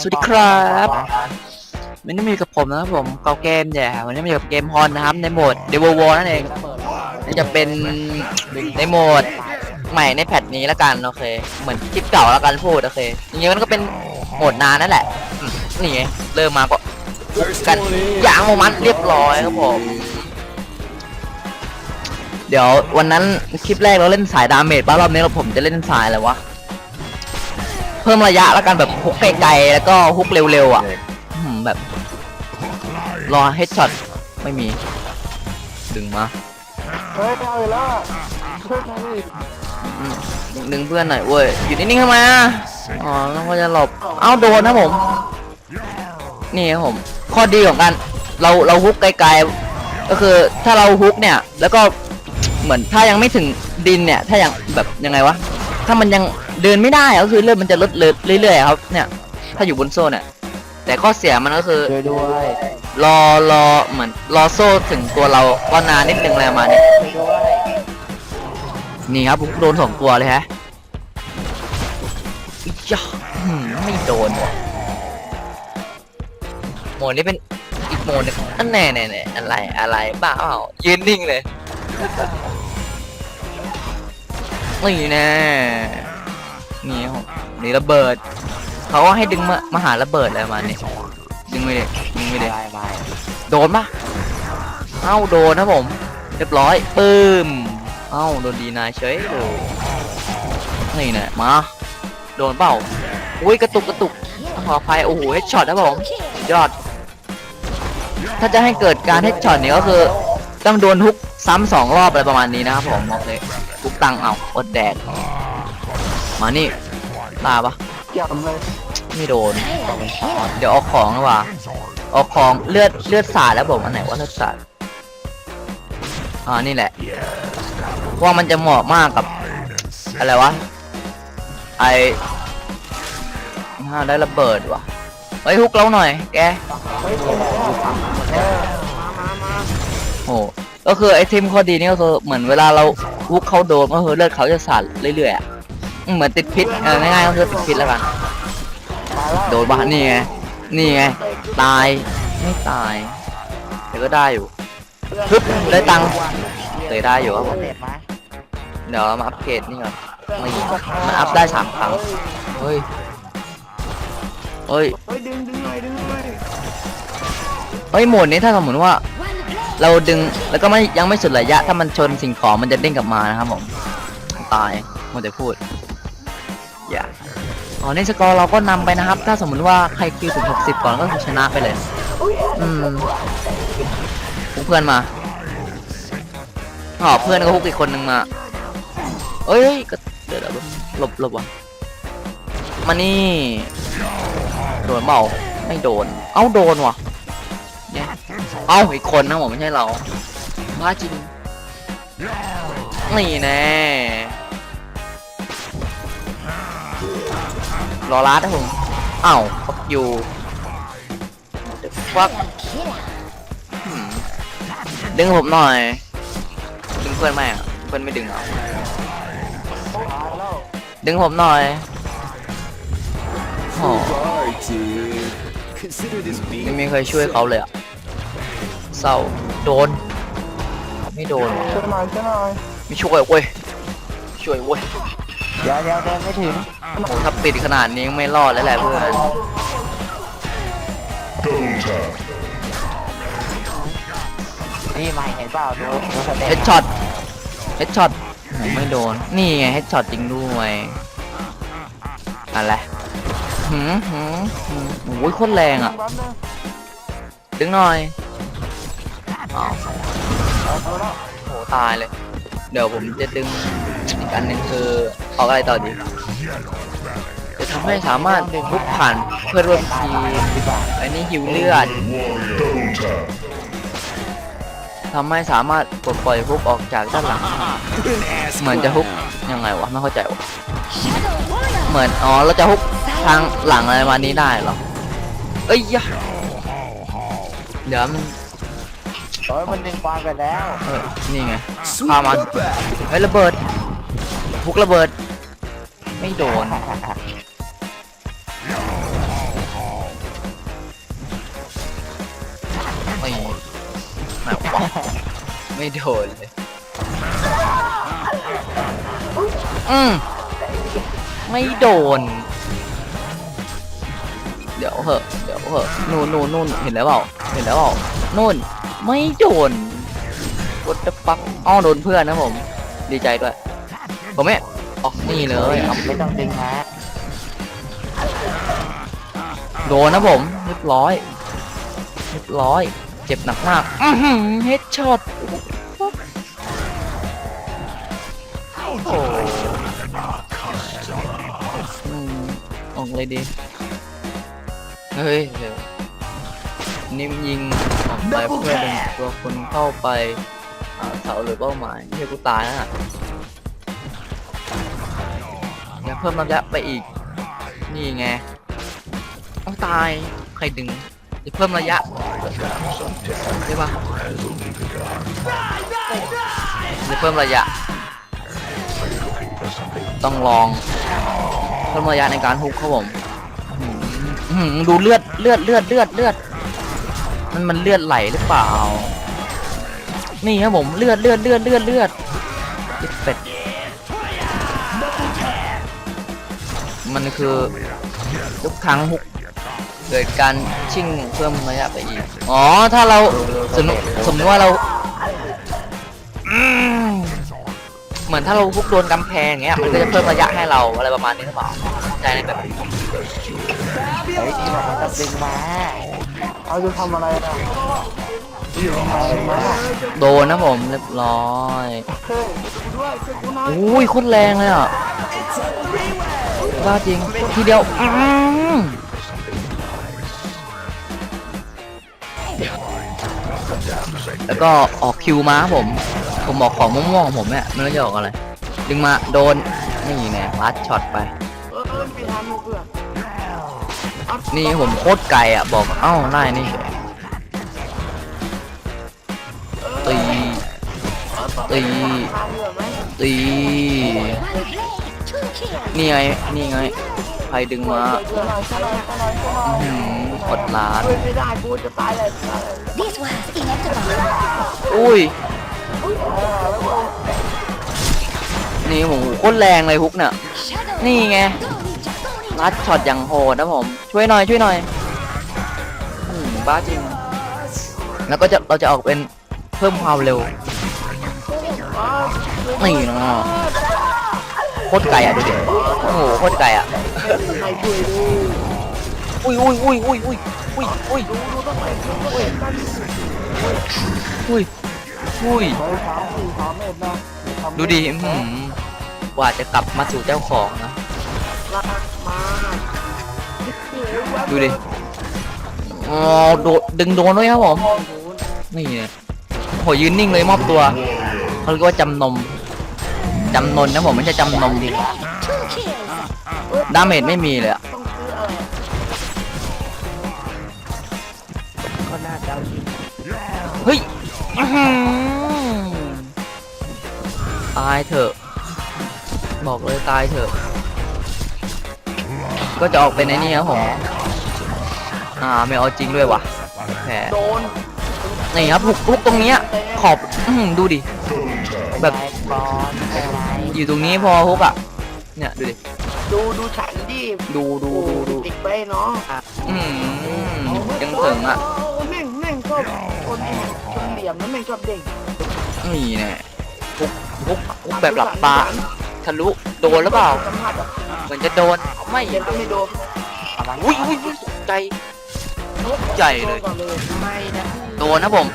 สวัสดีครับวันนี้มีกับผมนะครับผมเกาเกมแย่วันนี้มีกับเกมฮอนนะครับในโหมดเดว w นั่นเองนี่จะเป็นในโหมดใหม่ในแพทนี้แล้วกันโอเคเหมือนคลิปเก่าแล้วกันพูดโอเคจริงๆมันก็เป็นโหมดนานนั่นแหละนี่ไงเริ่มมาก็กันยางโมมันเรียบร้อยครับผมเดี๋ยววันนั้นคลิปแรกเราเล่นสายดาเมจบ้ารอบนี้เราผมจะเล่นสายอะไรวะ เพิ่มระยะแล้วกันแบบฮุกไกลๆแล้วก็ฮุกเร็วๆอะอืมแบบรอเฮดช็อตไม่มี ดึงมาเฮ้ยเอาอีกแล้วอะช่วยหน่อยดิอืมดึงเพื่อนหน่อยเว้ยอยู่นิ่งๆทำไมอะอ๋อแล้วก็จะหลบเอ้าโดนนะผม นี่ครับผมข้อดีของการเราเราฮุกไกลๆก็คือถ้าเราฮุกเนี่ย แล้วก็เหมือนถ้ายังไม่ถึงดินเนี่ย ถ้ายังแบบยังไงวะถ้ามันยัง เดินไม่ได้ก็คือเลือดมันจะลดเรื่อยๆครับ เนี่ย ถ้าอยู่บนโซ่เนี่ยแต่ข้อเสียมันก็คือช่วยด้วยรอรอเหมือนรอโซ่ถึงตัวเราก็นานนิดนึงอะไรประมาณนี้ช่วยด้วยนี่ครับผมโดนสองตัวเลยฮะอีกยะอื้อหือไม่โดนว่ะโหมดนี้เป็นอีกโหมดหนึงอันแน่แน่แน่อะไรอะไรบ้าเปล่ายืนนิ่งเลยนี่แน่ นี่ครับผมนี่ระเบิด เขาก็ให้ดึงมามาหาระเบิดอะไรมาณนี้ดึงไม่ได้ดึงไม่ได้ไม่ไม่โดนปะเอ้าโดนนะผม เรียบร้อยปึ้มเอ้าโดนดีนายเฉยเลยนี่แน่มา โดนเปล่าอุ้ยกระตุกกระตุกขออภัยโอ้โหเฮดช็อตนะผมยอด ถ้าจะให้เกิดการเฮดช็อตเนี่ยก็คือ ต้องโดนฮุกซ้ำสองรอบอะไรประมาณนี้นะครับผมโอเคฮุกตังเอาอดแดก มานี่ตาปะเกี่ยวเลยไม่โดน เดี๋ยวเอาของดีกว่าเอาของเลือดเลือดสาดแล้วผมอันไหนว่าเลือดสาดอ่านี่แหละเพราะว่ามันจะเหมาะมากกับ อะไรวะไออ่าได้ระเบิดว่ะเฮ้ยฮุกเราหน่อยแกเฮ้ยเป็นแล้วเออมามามาโอ้ก็คือไอเทมข้อดีนี่ก็คือเหมือนเวลาเราฮุกเขาโดนก็คือเลือดเขาจะสาดเรื่อยๆอะอืม เหมือนติดพิษเออง่ายๆก็คือติดพิษแล้วกันโดนบ้านี่ไงนี่ไงตายไม่ตายแต่ก็ได้อยู่ฮึบได้ตังค์เคยได้อยู่ครับผมเดี๋ยวเรามาอัปเกรดนี่ก่อนนี่มันอัพได้สามครั้งเฮ้ยเฮ้ยเฮ้ยดึงดึงหน่อยดึงหน่อยเฮ้ยโหมดนี้ถ้าสมมติว่า เราดึงแล้วก็ไม่ยังไม่สุดระยะ ถ้ามันชนสิ่งของมันจะเด้งกลับมานะครับผมตายมัวแต่พูด อย่าอ๋อในสกอร์เราก็นำไปนะครับ ถ้าสมมติว่าใครคิวถึง 60 ก่อนก็คือชนะไปเลย อืมพวกเพื่อนมาอ๋อเพื่อนก็พวกอีกคนนึงมาเอ้ยก็เดี๋ยวเดี๋ยวหลบหลบวะมานี่โดนเปล่าไม่โดน เอ้าโดนว่ะเนี่ยเอ้าอีกคนนะผมไม่ใช่เราบ้าจริงนี่แน่ รอรัดนะผมเอ้าฟักยูฟักดึงผมหน่อย ดึงเพื่อนไหมอะเพื่อนไม่ดึงเหรอตายแล้วดึงผมหน่อยโอ้ dude. Consider this ไม่ beat มีใครช่วยเขาเลยอะเศร้าโดน ไม่โดนว่ะช่วยหน่อยช่วยหน่อยไม่ช่วยเว้ยช่วยเว้ย เดี๋ยวเดี๋ยวเดินไม่ถึงโอ้ถ้าปิดขนาดนี้ไม่รอดแล้วแหละเพื่อนนี่ไม่เห็นเปล่าดูดูสเต็เฮปดช็อต เฮดช็อตไม่โดน นี่ไงเฮดช็อตจริงด้วยอะไรหืมหืมหืมโอ้ยโคตรแรงอะแป๊บนึงดึงหน่อยอ้าวเอาดูแล้วโหตายเลย เดี๋ยวผมจะดึงอีกอันหนึ่งคือ เอาอะไรต่อดีจะทำให้สามารถทุกผ่านเพื่อนร่วมทีมดีกว่าอันนี้หิวเลือดทำให้สามารถปลดปล่อยฮุกออกจากด้านหลัง เหมือนจะฮุกยังไงวะไม่เข้าใจวะเหมือนอ๋อเราจะฮุกทางหลังอะไรมานี้ได้เหรอเอ้ยยะเดี๋ยวมันโอ้ยมันดึงความกันแล้วเออนี่ไง Sweet Come on. putback. เฮ้ยระเบิด ทุกระเบิด ไม่โดน ไม่ไม่โดนเลย อืมไม่โดน เดี๋ยวเหอะเดี๋ยวเหอะนู่นนู่นนู่นเห็นแล้วเปล่า เห็นแล้วเปล่านู่น ไม่โดนกดจะปักอ้อโดนเพื่อนนะผม ดีใจด้วย ผมไม่ออกนี่เลยเอาไม่ต้องดึงมาโดนนะผมเรียบร้อยเรียบร้อย เจ็บหนักมากอือหือเฮดช็อตโอ้อืมออกเลยดีเฮ้ยเดี๋ยวนิ่มยิงออกไปเพื่อเป็นตัวคนเข้าไปหาเสาหรือเป้าหมายเฮ้ยกูตายแล้วน่ะ เพิ่มระยะไปอีก นี่ไงเอาตายใครดึงจะเพิ่มระยะใช่ปะจะเพิ่มระยะ ต้องลองเพิ่มระยะในการฮุกครับผมอื้อหืออื้อหือดูเลือดเลือดเลือดเลือดเลือด มันมันเลือดไหลหรือเปล่า นี่ครับผมเลือดเลือดเลือดเลือดเลือดเลือดเป็ด มันคือทุกครั้งฮุกเกิดการชิ่งเพิ่มระยะไปอีก อ๋อ ถ้าเราสมมติสมมติว่าเราเหมือนถ้าเราฮุกโดนกำแพงเงี้ย มันก็จะเพิ่มระยะให้เราอะไรประมาณนี้หรือเปล่าใจในแบบนี้เฮ้ที่บอกมันต้องดึงมาเอาจะทำอะไรอะโดนนะผมเรียบร้อยเฮ้ยกูด้วยช่วยกูหน่อย อุ้ยโคตรแรงเลยอะ ว่าจริงทีเดียวอืมแล้วก็ออกคิวมาผม ผมบอกของม่วงๆของผมเนี่ยไม่รู้จะออกอะไร ดึงมาโดน นี่ไงลัดช็อตไป นี่ผมโคตรไกลอะ บอก เอ้าได้นี่ตีตีตี นี่ไง นี่ไง ใครดึงมาเพื่อนหน่อยช่วยหน่อยช่วยหน่อยช่วยหน่อยอื้อหืออดล้านช่วยไม่ได้กูจะตายเลยตายเลย This was inevitable. อุ้ย นี่โหโคตรแรงเลยฮุกเนี่ย Shadow. นี่ไง Go, ninja, go, ninja. รัดช็อตอย่างโหดนะผม ช่วยหน่อยช่วยหน่อยอืมบ้าจริง แล้วก็จะเราจะออกเป็นเพิ่มความเร็วนี่เนาะโคตรไกลอะดูดิโอ้โหโคตรไกลอะใครช่วยดูอุ้ยอุ้ยอุ้ยอุ้ยอุ้ยอุ้ยอุ้ยดูดูต้องไปดูต้องไปกันอุ้ยอุ้ยเฮ้ยสามสี่สามเมตรนะดูดิอื้อหือกว่าจะกลับมาสู่เจ้าของนะลากมาดูดิอ๋อโดดดึงโดนด้วยครับผมนี่เนี่ยโหยืนนิ่งเลยมอบตัวเขาเรียกว่าจำนม จำนนนะผมไม่ใช่จำนมดิดาเมจไม่มีเลยอะก็น่าจะเฮ้ยตายเถอะ บอกเลยตายเถอะ ก็จะออกเป็นไอ้นี่ครับผม อ่าไม่เอาจริงด้วยว่ะแผลโดนนี่ครับหุกลุกตรงเนี้ยขอบ อื้อหือดูดิ แบบบอลอะไรอยู่ตรงนี้พอฮุกอะ เนี่ยดูดิ ดูดูฉันดิดูดูดูดูติดไปเนาะอืมยังถึงอะแม่งแม่งชอบคนคนเหลี่ยมนะแม่งชอบเด็กนี่แน่ฮุกฮุกฮุกแบบหลับตาทะลุโดนหรือเปล่าสัมผัสอะเหมือนจะโดนไม่เดี๋ยวต้องไม่โดนเอามาอุ้ยอุ้ยอุ้ยตกใจใจเลยก่อนเลย ไม่นะโดนนะผม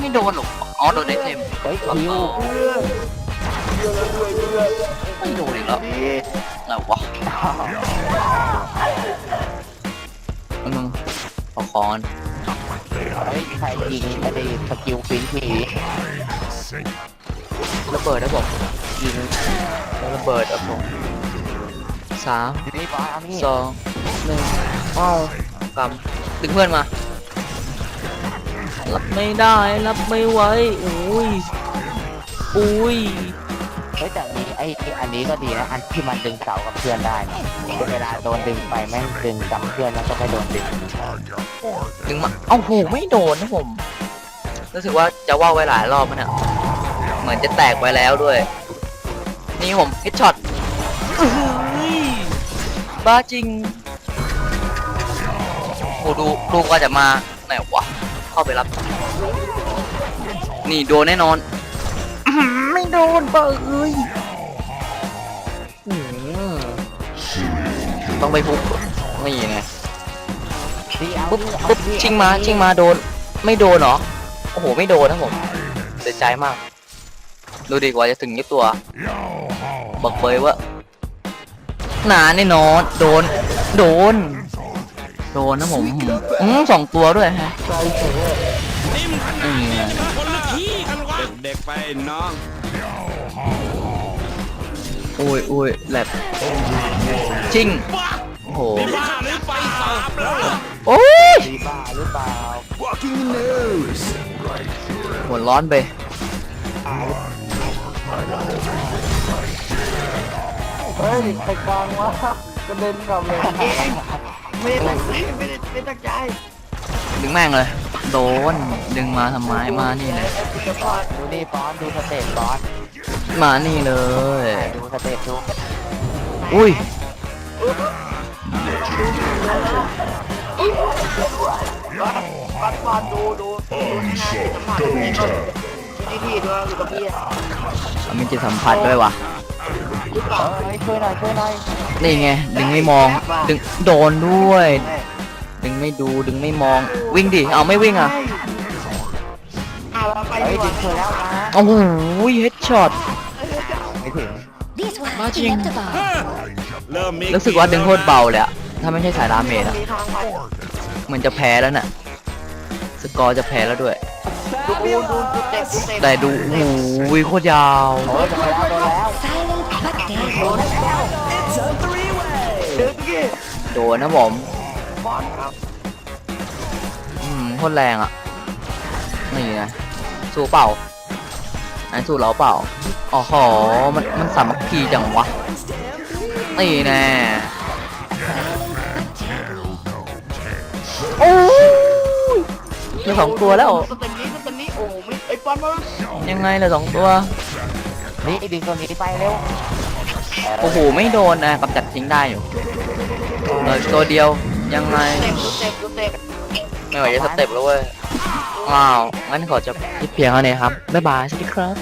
ไม่โดนหรอก อ๋อโดนไอเทมเฮ้ยคิวเพื่อนเพื่อนเพื่อนเพื่อนเพื่อนไม่โดนอีกแล้วดีอะไรวะมึงขอคอนเฮ้ยใครยิงไอ้สกิลฟินผีระเบิดนะผมยิงแล้วระเบิดครับผมสามนี่บอลเอานี่สองหนึ่งอ้าวกำดึงเพื่อนมา รับไม่ได้รับไม่ไหวอุ้ยอุ้ยเฮ้ยแต่มีไอ้ที่อันนี้ก็ดีนะอันที่มันดึงเสากับเพื่อนได้นะเวลาโดนดึงไปแม่งดึงกับเพื่อนแล้วก็ไม่โดนดึงดึงมาเอ้าโหไม่โดนนะผมรู้สึกว่าจะว่าไว้หลายรอบมันเนี่ยเหมือนจะแตกไปแล้วด้วย นี่ผมฮิตช็อตอื้อหือบ้าจริงโอ้ดูดูว่าจะมาไหนวะ เข้าไปรับ นี่โดนแน่นอนอื้อหือไม่โดนเปล่าเอ้ยอื้อหือต้องไปพุกนี่ไงดีเอาปุ๊บดิเอาปุ๊บดิชิงมาเอดิชิงมาโดน ไม่โดนเหรอ โอ้โห ไม่โดนนะผมเสียใจมาก ดูดีกว่าจะถึงยี่ตัว บอกเบยว่าหนาแน่นอน โดน โดน โดนนะผมอืมสองตัวด้วยฮะอืมเด็กๆไปน้องอุ้ยอุ้ยแหลบจริงโอ้โหโอ้ยดีบ้าหรือเปล่า Walking the nose หัวร้อนไปเฮ้ยไปกลางวะกระเด็นกลับเลยเอง ไม่ได้ตั้งใจไม่ได้ไม่ได้ตั้งใจดึงแม่งเลย โดน ดึงมาทำไมมานี่เลย ดูนี่ฟอนดูสเตปฟอนมานี่เลย ดูสเตปดูอุ้ยปัดปัดดูดูดูให้นายสัมผัสให้ก่อนที่ที่ดูอยู่กับพี่อะมันมีจิตสัมผัสด้วยว่ะ ช่วยหน่อยช่วยหน่อยนี่ไงดึงไม่มองดึงโดนด้วย ดึงไม่ดูดึงไม่มองวิ่งดิเอาไม่วิ่งอะเอาเราไปเฮ้ดียกดึว่างช่วยแล้วนะโอ้โหเฮดช็อตไม่ถึง This one is inevitable. เริ่มมีรู้สึกว่าดึงโคตรเบาเลยอะถ้าไม่ใช่สายดาเมจอะมีทางไปเหมันจะแพ้แล้วน่ะ สกอร์จะแพ้แล้วด้วยดูดูดูดูเต็มดูเต็มแต่ดูโอ้โหโคตรยาว โอ้ยโดนแล้วโดนแล้ว Silent but deadly. เดินกี้โดนนะผมบอลครับอืมโคตรแรงอะนี่ไงสู้เปล่าไอ้สู้เราเปล่าอ๋อหอมันมันสามัคคีจังวะนี่แน่โอ้ยเหลือสองตัวแล้วสเต็ปนี้สเต็ปนี้โอ้ไม่ไอ้บอลมายังไงเหลือสองตัวนี่ดึงตัวนี้ไปเร็ว โอ้โห ไม่โดนนะกำจัดทิ้งได้อยู่เหลือตัวเดียวยังไงเต็มดูเต็มดูเต็มไม่ไหวจะสเต็ปแล้วเว้ยว้าวงั้นขอจบคลิปเพียงเท่านี้ครับบ๊ายบายสวัสดีครับ